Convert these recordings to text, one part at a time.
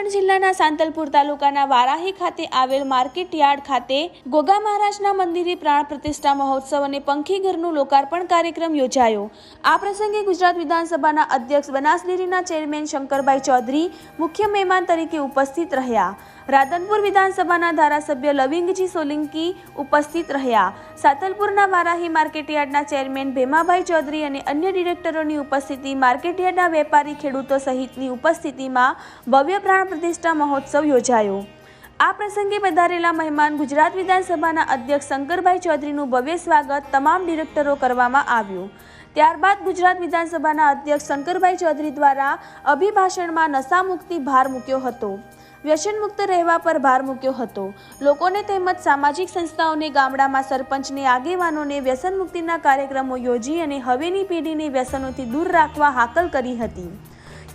Return જિલ્લાના સાંતલપુર તાલુકાના વારાહી ખાતે આવેલ માર્કેટ યાર્ડ ખાતે ગોગા મહારાજના મંદિરે પ્રાણ પ્રતિષ્ઠા મહોત્સવ અને પંખીઘરનું લોકાર્પણ કાર્યક્રમ યોજાયો. આ પ્રસંગે ગુજરાત વિધાનસભાના અધ્યક્ષ બનાસડેરીના ચેરમેન શંકરભાઈ ચૌધરી મુખ્ય મહેમાન તરીકે ઉપસ્થિત રહ્યા. રાધનપુર વિધાનસભાના ધારાસભ્ય લવિંગજી સોલંકી ઉપસ્થિત રહ્યા. સાતલપુરના વારાહી માર્કેટયાર્ડના ચેરમેન ભેમાભાઈ ચૌધરી અને અન્ય ડિરેક્ટરોની ઉપસ્થિતિ માર્કેટયાર્ડના વેપારી ખેડૂતો સહિતની ઉપસ્થિતિમાં ભવ્ય પ્રાણ પ્રતિષ્ઠા મહોત્સવ યોજાયો. આ પ્રસંગે પધારેલા મહેમાન ગુજરાત વિધાનસભાના અધ્યક્ષ શંકરભાઈ ચૌધરીનું ભવ્ય સ્વાગત તમામ ડિરેક્ટરો કરવામાં આવ્યું. ત્યારબાદ ગુજરાત વિધાનસભાના અધ્યક્ષ શંકરભાઈ ચૌધરી દ્વારા અભિભાષણમાં નશામુક્તિ ભાર મૂક્યો હતો. વ્યસનમુક્ત રહેવા પર ભાર મૂક્યો હતો. લોકોને તેમજ સામાજિક સંસ્થાઓને, ગામડામાં સરપંચને આગેવાનોને વ્યસન મુક્તિના કાર્યક્રમો યોજી અને હવેની પેઢીને વ્યસનોથી દૂર રાખવા હાકલ કરી હતી.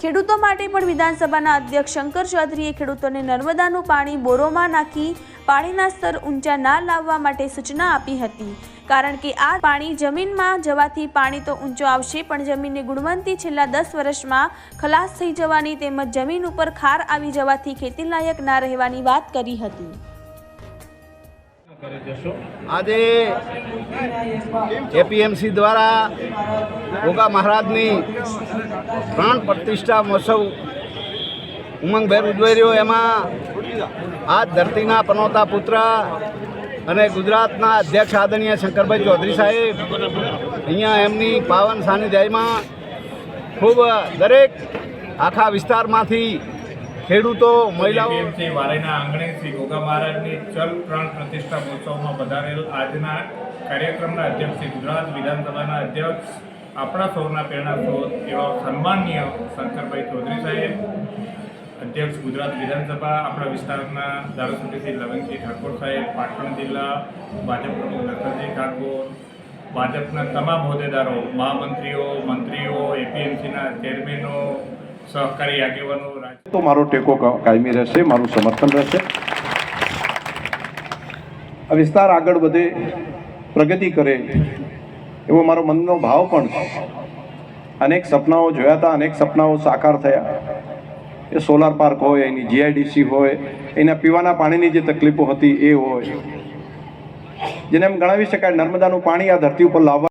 ખેડૂતો માટે પણ વિધાનસભાના અધ્યક્ષ શંકર ચૌધરીએ ખેડૂતોને નર્મદાનું પાણી બોરોમાં નાખી પાણીના સ્તર ઊંચા ના લાવવા માટે સૂચના આપી હતી. કારણ કે આ પાણી જમીનમાં જવાથી પાણી તો ઊંચો આવશે, પણ જમીનની ગુણવંતી છેલ્લા દસ વર્ષમાં ખલાસ થઈ જવાની તેમજ જમીન ઉપર ખાર આવી જવાથી ખેતીલાયક ના રહેવાની વાત કરી હતી. આજે એપીએમસી દ્વારા ગોગા મહારાજની પ્રાણ પ્રતિષ્ઠા મહોત્સવ ઉમંગભેર ઉજવાઈ એમાં આ ધરતીના પનોતા પુત્ર અને ગુજરાતના અધ્યક્ષ આદરણીય શંકરભાઈ ચૌધરી સાહેબ, અહીંયા એમની પાવન સાનિધ્યમાં ખૂબ દરેક આખા વિસ્તારમાંથી ખેડૂતો, મહિલાઓ. એપીએમસી વારેના આંગણે શ્રી ગોગા મહારાજની ચલ પ્રાણ પ્રતિષ્ઠા મહોત્સવમાં પધારેલ આજના કાર્યક્રમના અધ્યક્ષ શ્રી ગુજરાત વિધાનસભાના અધ્યક્ષ, આપણા સૌના પ્રેરણા સ્ત્રોત એવા સન્માનનીય શંકરભાઈ ચૌધરી સાહેબ, અધ્યક્ષ ગુજરાત વિધાનસભા, આપણા વિસ્તારના ધારાસભ્ય શ્રી લવંગજી ઠાકોર સાહેબ, પાટણ જિલ્લા ભાજપ પ્રમુખ નરસિંહ ઠાકોર, ભાજપના તમામ હોદ્દેદારો, મહામંત્રીઓ, મંત્રીઓ, એપીએમસીના ચેરમેનો સહકારી આગેવાનો તો મારો ટેકો કાયમી રહેશે, મારું સમર્થન રહેશે. આ વિસ્તાર આગળ વધે, પ્રગતિ કરે, એવો મારો મનનો ભાવ પણ અનેક સપનાઓ જોયા હતા, અનેક સપનાઓ સાકાર થયા. એ સોલાર પાર્ક હોય, એની જીઆઈડીસી હોય, એના પીવાના પાણીની જે તકલીફો હતી, એ હોય. જેને એમ ગણાવી શકાય નર્મદાનું પાણી આ ધરતી ઉપર લાવવા